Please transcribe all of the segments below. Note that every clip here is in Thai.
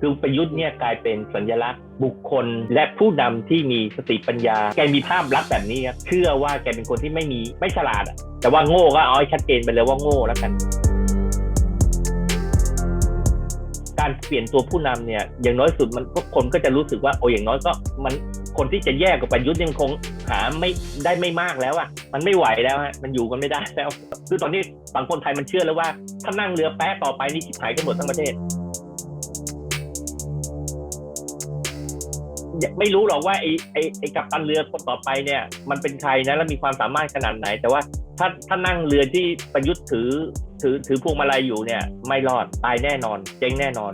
คือประยุทธ์เนี่ยกลายเป็นสัญลักษณ์ บุคคล และผู้นำที่มีสติปัญญา แกมีภาพลักษณ์แบบนี้ครับเชื่อว่าแกเป็นคนที่ไม่มีไม่ฉลาดอะแต่ว่าโง่ก็เอาให้ชัดเจนไปเลยว่าโง่แล้วกันการเปลี่ยนตัวผู้นำเนี่ยอย่างน้อยสุดมันก็คนก็จะรู้สึกว่าโอ้อย่างน้อยก็มันคนที่จะแย่กว่าประยุทธ์ยังคงหาไม่ได้ไม่มากแล้วอะมันไม่ไหวแล้วฮะมันอยู่กันไม่ได้แล้ว คือตอนนี้สังคมไทยมันเชื่อแล้วว่าถ้านั่งเรือแป๊ะต่อไปนี่ชิบหายกันหมดทั้งประเทศ ไม่รู้หรอกว่าไอ้ไอ้ไอ้กัปตันเรือคนต่อไปเนี่ย มันเป็นใครนะแล้วมีความสามารถขนาดไหน แต่ว่าถ้าถ้านั่งเรือที่ประยุทธ์ถือถือถือพวงมาลัยอยู่เนี่ย ไม่รอดตายแน่นอน เจ๊งแน่นอน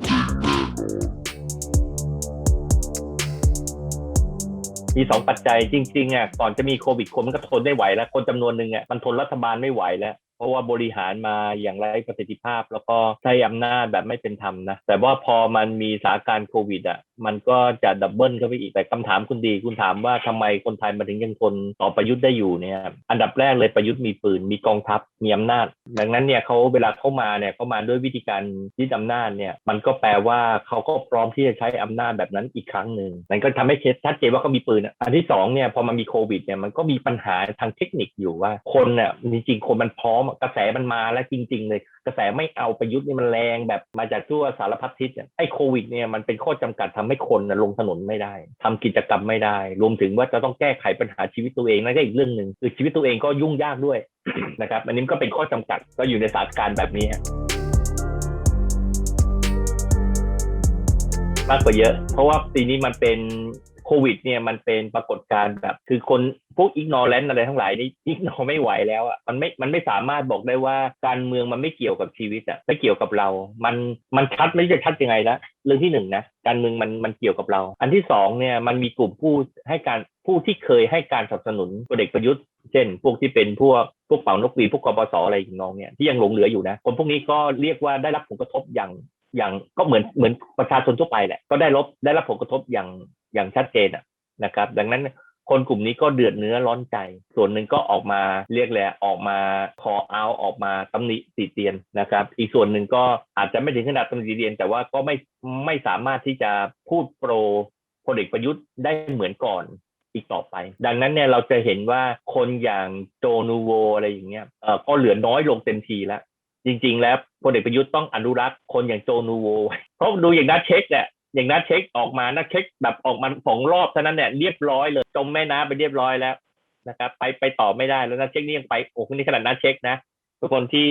มีสองปัจจัยจริงๆอะก่อนจะมีโควิดคนมันก็ทนไม่ไหวแล้ว คนจำนวนหนึ่งอะมันทนรัฐบาลไม่ไหวแล้ว เพราะว่าบริหารมาอย่างไรประสิทธิภาพ แล้วก็ใช้อำนาจแบบไม่เป็นธรรมนะ แต่ว่าพอมันมีสถานการณ์โควิดอะมันก็จะดับเบิลเข้าไปอีก แต่คำถามคุณดี คุณถามว่าทำไมคนไทยมาถึงยังทนต่อประยุทธ์ได้อยู่เนี่ยอันดับแรกเลยประยุทธ์มีปืน มีกองทัพมีอำนาจ ดังนั้นเนี่ยเขาเวลาเข้ามาเนี่ยเขามาด้วยวิธีการยึดอำนาจเนี่ยมันก็แปลว่าเขาก็พร้อมที่จะใช้อำนาจแบบนั้นอีกครั้งหนึ่งนั่นก็ทำให้ชัดเจนว่าเขามีปืน อันที่สองเนี่ยพอมันมีโควิดเนี่ยมันก็มีปัญหาทางเทคนิคอยู่ว่าคนเนี่ยจริงๆคนมันพร้อมกระแสมันมาแล้วจริง ๆ เลย กระแสไม่เอาประยุทธ์นี่มันแรงแบบมาจากทั่วสารพัดทิศไอ้โควิดเนี่ยมันเป็นข้อจำกัดทำให้คนลงถนนไม่ได้ทำกิจกรรมไม่ได้ รวมถึงว่าจะต้องแก้ไขปัญหาชีวิตตัวเองนั่นก็อีกเรื่องหนึ่งคือชีวิตตัวเองก็ยุ่งยากด้วยนะครับอันนี้ก็เป็นข้อจำกัดก็อยู่ในสถานการณ์แบบนี้มากกว่าเยอะ เพราะว่าปีนี้มันเป็น โควิด เนี่ยมันเป็นปรากฏการณ์แบบ คือคนพวกอิกนอร์แลนอะไรทั้งหลายนี่อิกนอไม่ไหวแล้วอะมันไม่มันไม่สามารถบอกได้ว่าการเมืองมันไม่เกี่ยวกับชีวิตอะไม่เกี่ยวกับเรา มันมันชัดไม่จะชัดยังไงนะเรื่องที่หนึ่งนะการเมืองมันมันเกี่ยวกับเรา อันที่สองเนี่ยมันมีกลุ่มผู้ให้การผู้ที่เคยให้การสนับสนุนพลเอกประยุทธ์เช่น พวกที่เป็นพวกพวกเป่านกหวีดพวกกบสอะไรอย่างน้องเนี่ยที่ยังหลงเหลืออยู่นะคนพวกนี้ก็เรียกว่าได้รับผลกระทบอย่างอย่างก็เหมือนเหมือนประชาชนทั่วไปแหละก็ได้รับได้รับผลกระทบอย่าง อย่างชัดเจนนะครับ ดังนั้นคนกลุ่มนี้ก็เดือดเนื้อร้อนใจ ส่วนหนึ่งก็ออกมาเรียกแหละออกมาคอเอาออกมาตำหนิติเตียนนะครับ อีกส่วนหนึ่งก็อาจจะไม่ถึงขนาดตำหนิติเตียน แต่ว่าก็ไม่ไม่สามารถที่จะพูดโปรพลเอกประยุทธ์ได้เหมือนก่อนอีกต่อไป ดังนั้นเนี่ยเราจะเห็นว่าคนอย่างโจนูโวอะไรอย่างเงี้ยเออก็เหลือน้อยลงเต็มทีแล้วจริง ๆ แล้วพลเอกประยุทธ์ต้องอนุรักษ์คนอย่างโจนูโวเพราะดูอย่างนัดเช็คเนี่ย อย่างนัดเช็คออกมานัดเช็คแบบออกมาสองรอบเท่านั้นเนี่ยเรียบร้อยเลยจมแม่น้ำไปเรียบร้อยแล้วนะครับ ไปไปต่อไม่ได้แล้วนัดเช็คนี่ยังไปโอ้คนนี้ขนาดนัดเช็คนะทุกคนที่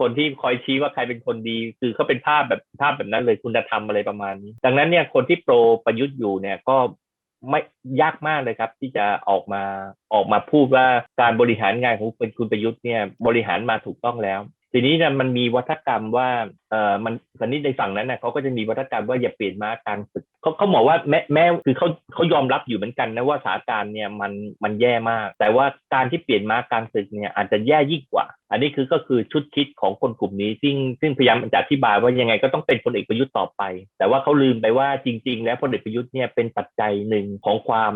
คนที่คอยชี้ว่าใครเป็นคนดี คือเขาเป็นภาพแบบภาพแบบนั้นเลยคุณธรรมอะไรประมาณนี้ ดังนั้นเนี่ยคนที่โปรประยุทธ์อยู่เนี่ยก็ไม่ยากมากเลยครับ ที่จะออกมาออกมาพูดว่าการบริหารงานของเป็นคุณประยุทธ์เนี่ยบริหารมาถูกต้องแล้ว ทีนี้นี่ยมันมีวัฒกรรมว่าเออมันตอนนี้ในฝั่งนั้นนะเขาก็จะมีวัฒกรรมว่าอย่าเปลี่ยนม้ากลางศึกเขาเขาบอกว่าแม้แม้คือเขาเขายอมรับอยู่เหมือนกันนะว่าสถานการณ์เนี่ยมันมันแย่มาก แต่ว่าการที่เปลี่ยนม้ากลางศึกเนี่ยอาจจะแย่ยิ่งกว่า อันนี้คือก็คือชุดคิดของคนกลุ่มนี้ ซึ่งซึ่งพยายามจะอธิบายว่ายังไงก็ต้องเป็นพลเอกประยุทธ์ต่อไป แต่ว่าเขาลืมไปว่าจริง ๆ แล้วพลเอกประยุทธ์เนี่ยเป็นปัจจัยหนึ่งของความ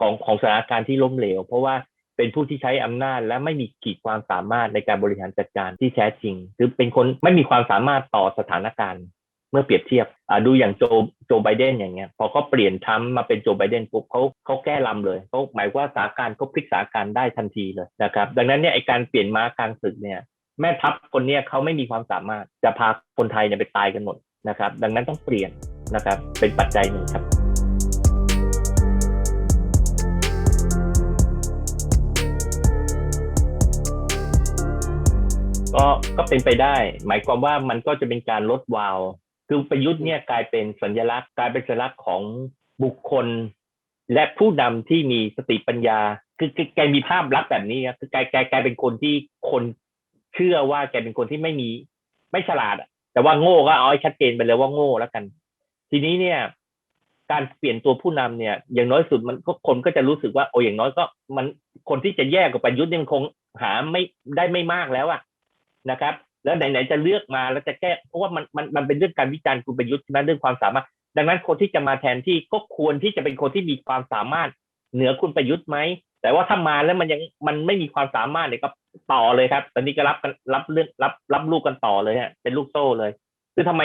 ของของสถานการณ์ที่ล้มเหลว เพราะว่า เป็นผู้ที่ใช้อำนาจ และไม่มีขีดความสามารถในการบริหารจัดการที่แท้จริง หรือเป็นคนไม่มีความสามารถต่อสถานการณ์เมื่อเปรียบเทียบดูอย่างโจโจไบเดนอย่างเงี้ย พอเขาเปลี่ยนทั้มมาเป็นโจไบเดนปุ๊บเขาเขาแก้ลำเลยเขาหมายว่าสาการเขาพลิกสาการได้ทันทีเลยนะครับ ดังนั้นเนี่ยไอการเปลี่ยนม้ากลางศึกเนี่ย แม่ทัพคนเนี้ยเขาไม่มีความสามารถจะพาคนไทยเนี่ยไปตายกันหมดนะครับ ดังนั้นต้องเปลี่ยนนะครับ เป็นปัจจัยหนึ่งครับ ก็ก็เป็นไปได้ หมายความว่ามันก็จะเป็นการลดวาวคือประยุทธ์เนี่ยกลายเป็นสัญลักษณ์กลายเป็นสัญลักษณ์ของบุคคล และผู้นำที่มีสติปัญญา คือแกมีภาพลักษณ์แบบนี้ครับคือแกแกแกเป็นคนที่คนเชื่อว่าแกเป็นคนที่ไม่มี ไม่ฉลาดแต่ว่าโง่ก็เอาให้ชัดเจนไปเลยว่าโง่แล้วกัน ทีนี้เนี่ย การเปลี่ยนตัวผู้นำเนี่ย อย่างน้อยสุดมันก็คนก็จะรู้สึกว่าโอ้อย่างน้อยก็ มันคนที่จะแย่กว่าประยุทธ์ยังคงหาไม่ได้ไม่มากแล้วอะ นะครับ แล้วไหนๆจะเลือกมาแล้วจะแก้เพราะว่ามันมันมันเป็นเรื่องการวิจารณ์คุณประยุทธ์ใช่ไหมเรื่องความสามารถ ดังนั้นคนที่จะมาแทนที่ก็ควรที่จะเป็นคนที่มีความสามารถ เหนือคุณประยุทธ์ไหมแต่ว่าถ้ามาแล้วมันยังมันไม่มีความสามารถเนี่ยก็ต่อเลยครับ ตอนนี้ก็รับกันรับเรื่องรับรับลูกกันต่อเลยฮะเป็นลูกโซ่เลย คือทำไม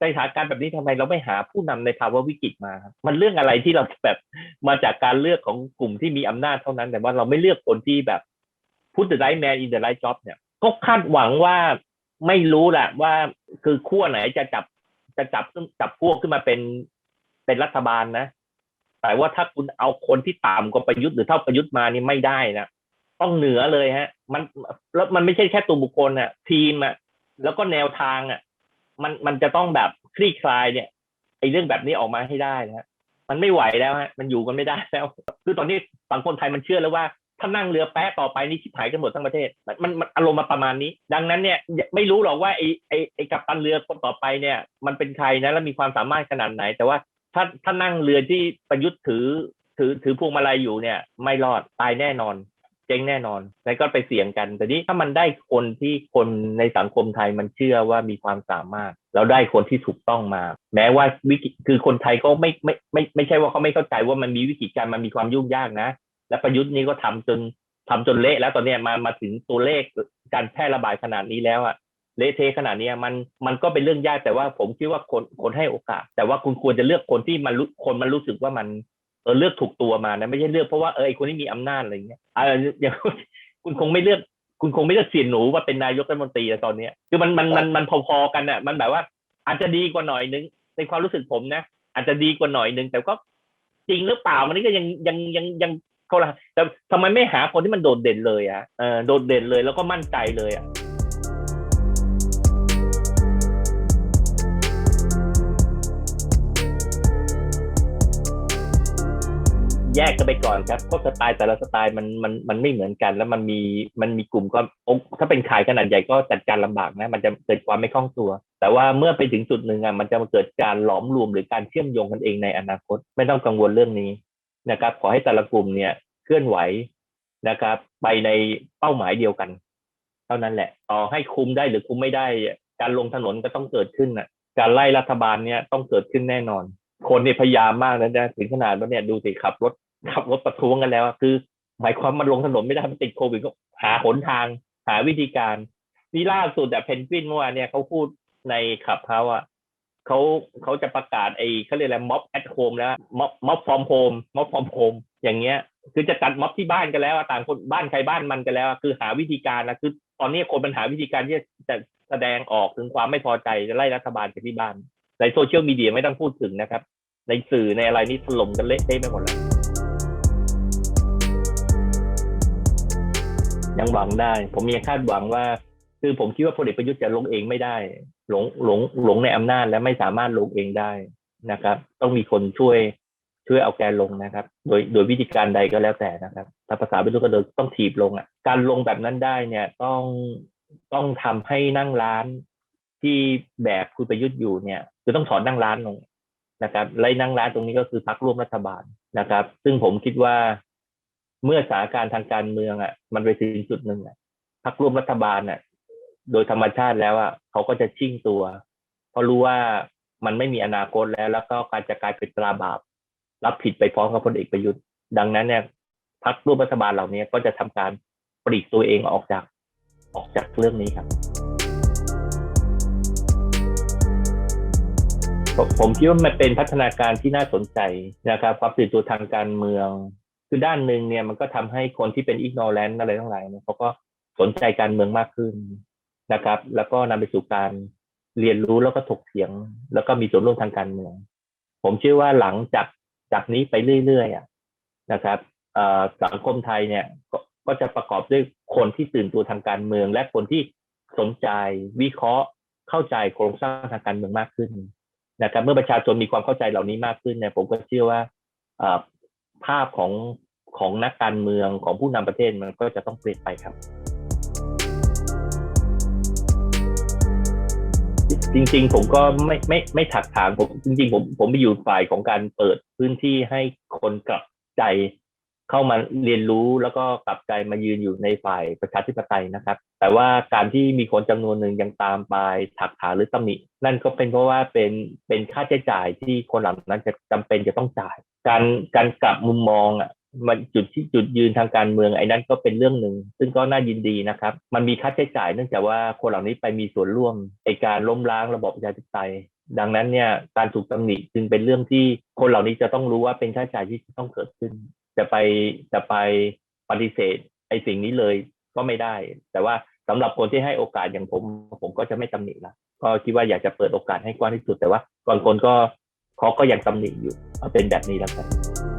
ในสถานการณ์แบบนี้ทำไมเราไม่หาผู้นำในภาวะวิกฤตมาครับมันเรื่องอะไรที่เราแบบมาจากการเลือกของกลุ่มที่มีอำนาจเท่านั้น แต่ว่าเราไม่เลือกคนที่แบบ put the right man in the right job เนี่ย ก็คาดหวังว่าไม่รู้แหละว่าคือขั้วไหนจะจับจะจับจับพวกขึ้นมาเป็นเป็นรัฐบาลนะ แต่ว่าถ้าคุณเอาคนที่ต่ำกว่าประยุทธ์หรือเท่าประยุทธ์มานี่ไม่ได้นะต้องเหนือเลยฮะ มันแล้วมันไม่ใช่แค่ตัวบุคคลอะทีมอะแล้วก็แนวทางอะมันมันจะต้องแบบคลี่คลายเนี่ยไอ้เรื่องแบบนี้ออกมาให้ได้นะฮะมันไม่ไหวแล้วฮะมันอยู่กันไม่ได้แล้ว คือตอนนี้สังคมไทยมันเชื่อแล้วว่า ถ้านั่งเรือแป๊ะต่อไปนี่ชิบหายกันหมดทั้งประเทศ มันมันมนอารมณ์มาประมาณนี้ ดังนั้นเนี่ยไม่รู้หรอกว่าไอ้ไอ้ไอ้กัปตันเรือคนต่อไปเนี่ย มันเป็นใครนะแล้วมีความสามารถขนาดไหน แต่ว่าถ้าถ้านั่งเรือที่ประยุทธ์ถือถือถือพวงมาลัยอยู่เนี่ย ไม่รอดตายแน่นอน เจ๊งแน่นอนแล้วก็ไปเสี่ยงกัน แต่นี้ถ้ามันได้คนที่คนในสังคมไทยมันเชื่อว่ามีความสามารถแล้วได้คนที่ถูกต้องมา แม้ว่าวิกฤตคือคนไทยก็ไม่ไม่ไม่ไม่ใช่ว่าเขาไม่เข้าใจว่ามันมีวิกฤตการมันมีความยุ่งยากนะ และประยุทธ์นี้ก็ทำจนทำจนเละแล้วตอนนี้มามาถึงตัวเลขการแพร่ระบาดขนาดนี้แล้วอะเละเทะขนาดนี้มันมันก็เป็นเรื่องยากแต่ว่าผมคิดว่าคนคนให้โอกาส แต่ว่าคุณควรจะเลือกคนที่มันรู้คนมันรู้สึกว่ามันเออเลือกถูกตัวมานะไม่ใช่เลือกเพราะว่าเออไอคนที่มีอำนาจอะไรเงี้ยอ่าอย่างคุณคงไม่เลือก คุณคงไม่เลือกเสียหนูว่าเป็นนายกรัฐมนตรีตอนเนี้ยคือมันมันมันมันพอๆกันอะมันแบบว่า อาจจะดีกว่าหน่อยนึงในความรู้สึกผมนะอาจจะดีกว่าหน่อยนึงแต่ก็จริงหรือเปล่ามันนี่ก็ยังยังยังยัง ขาละแต่ทำไมไม่หาคนที่มันโดดเด่นเลยอะเออโดดเด่นเลยแล้วก็มั่นใจเลยอะแยกกันไปก่อนครับเพราะสไตล์แต่ละสไตล์มันมันมันไม่เหมือนกัน แล้วมันมีมันมีกลุ่มก็ถ้าเป็นขายขนาดใหญ่ก็จัดการลำบากนะ มันจะเกิดความไม่คล่องตัว แต่ว่าเมื่อไปถึงจุดหนึ่งอะมันจะมาเกิดการหลอมรวมหรือการเชื่อมโยงกันเองในอนาคต ไม่ต้องกังวลเรื่องนี้ นะครับ ขอให้แต่ละกลุ่มเนี่ยเคลื่อนไหวนะครับ ไปในเป้าหมายเดียวกัน เท่านั้นแหละต่อให้คุมได้หรือคุมไม่ได้ การลงถนนก็ต้องเกิดขึ้นอะการไล่รัฐบาลเนี่ยต้องเกิดขึ้นแน่นอน คนเนี่ยพยายามมากนะนะถึงขนาดว่าเนี่ยดูสิขับรถขับรถประท้วงกันแล้วคือ หมายความมันลงถนนไม่ได้มันติดโควิดก็หาหนทาง หาวิธีการนี่ล่าสุดแต่เพนกวินเมื่อวานเนี่ยเขาพูดในขับเขาอะ เขาเขาจะประกาศไอ้เขาเรียกอะไรม็อบแอทโฮมแล้วม็อบม็อบฟอร์มโฮมม็อบฟอร์มโฮมอย่างเงี้ย คือจะจัดม็อบที่บ้านกันแล้วต่างคนบ้านใครบ้านมันกันแล้ว คือหาวิธีการนะคือ ตอนนี้คนมันหาวิธีการที่จะแสดงออกถึงความไม่พอใจจะไล่รัฐบาลจากที่บ้านในโซเชียลมีเดียไม่ต้องพูดถึงนะครับ ในสื่อในอะไรนี่ถล่มกันเละเทะไปหมดแล้วยังหวังได้ ผมยังคาดหวังว่า คือผมคิดว่าพลเอกประยุทธ์จะลงเองไม่ได้ หลงหลงหลงในอำนาจและไม่สามารถลงเองได้นะครับ ต้องมีคนช่วยช่วยเอาแกลงนะครับ โดยโดยวิธีการใดก็แล้วแต่นะครับ ถ้าภาษาไม่รู้ก็โดต้องถีบลงอะ การลงแบบนั้นได้เนี่ยต้องต้องทำให้นั่งร้านที่แบบคุณประยุทธ์อยู่เนี่ยคือต้องถอนนั่งร้านลงนะครับไล่นั่งร้านตรงนี้ก็คือพักร่วมรัฐบาลนะครับ ซึ่งผมคิดว่าเมื่อสถานการณ์ทางการเมืองอะ มันไปถึงจุดหนึ่งอะพักร่วมรัฐบาลอะ โดยธรรมชาติแล้วอะเขาก็จะชิ่งตัว เพราะรู้ว่ามันไม่มีอนาคตแล้ว แล้วก็การจะกลายเป็นตราบาป รับผิดไปพร้อมกับพลเอกประยุทธ์ ดังนั้นเนี่ยพักร่วมรัฐบาลเหล่านี้ก็จะทำการปลีกตัวเองออกจากออกจากเรื่องนี้ครับ ผมคิดว่ามันเป็นพัฒนาการที่น่าสนใจนะครับ ความตื่นตัวทางการเมือง คือด้านหนึ่งเนี่ยมันก็ทำให้คนที่เป็นอิกโนแลนต์อะไรทั้งหลายเนี่ยเขาก็สนใจการเมืองมากขึ้น นะครับ แล้วก็นำไปสู่การเรียนรู้แล้วก็ถกเถียง แล้วก็มีส่วนร่วมทางการเมือง ผมเชื่อว่าหลังจากจากนี้ไปเรื่อยๆนะครับสังคมไทยเนี่ยกก็จะประกอบด้วยคนที่ตื่นตัวทางการเมือง และคนที่สนใจวิเคราะห์เข้าใจโครงสร้างทางการเมืองมากขึ้นนะครับเมื่อประชาชนมีความเข้าใจเหล่านี้มากขึ้นเนี่ยผมก็เชื่อว่าภาพของของนักการเมืองของผู้นำประเทศมันก็จะต้องเปลี่ยนไปครับ จริง ๆ ผมก็ไม่ไม่ไม่ถักถางผมจริง ๆ ผมผมไปอยู่ฝ่ายของการเปิดพื้นที่ให้คนกลับใจเข้ามาเรียนรู้แล้วก็กลับใจมายืนอยู่ในฝ่ายประชาธิปไตยนะครับ แต่ว่าการที่มีคนจำนวนหนึ่งยังตามไปถักถางหรือตำหนินั่นก็เป็นเพราะว่าเป็นเป็นค่าใช้จ่ายที่คนเหล่านั้นจะจำเป็นจะต้องจ่าย การการกลับมุมมองอะ มันจุดที่จุดยืนทางการเมืองไอ้นั่นก็เป็นเรื่องหนึ่ง ซึ่งก็น่ายินดีนะครับ มันมีค่าใช้จ่ายเนื่องจากว่าคนเหล่านี้ไปมีส่วนร่วมในการล้มล้างระบบประชาธิปไตยดังนั้นเนี่ยการถูกตำหนิจึงเป็นเรื่องที่คนเหล่านี้จะต้องรู้ว่าเป็นค่าใช้จ่ายที่ต้องเกิดขึ้น จะไปจะไปปฏิเสธไอ้สิ่งนี้เลยก็ไม่ได้ แต่ว่าสำหรับคนที่ให้โอกาสอย่างผม ผมก็จะไม่ตำหนิละก็คิดว่าอยากจะเปิดโอกาสให้กว้างที่สุดแต่ว่าบางคนก็เขาก็ยังตำหนิอยู่เอาเป็นแบบนี้แล้วกัน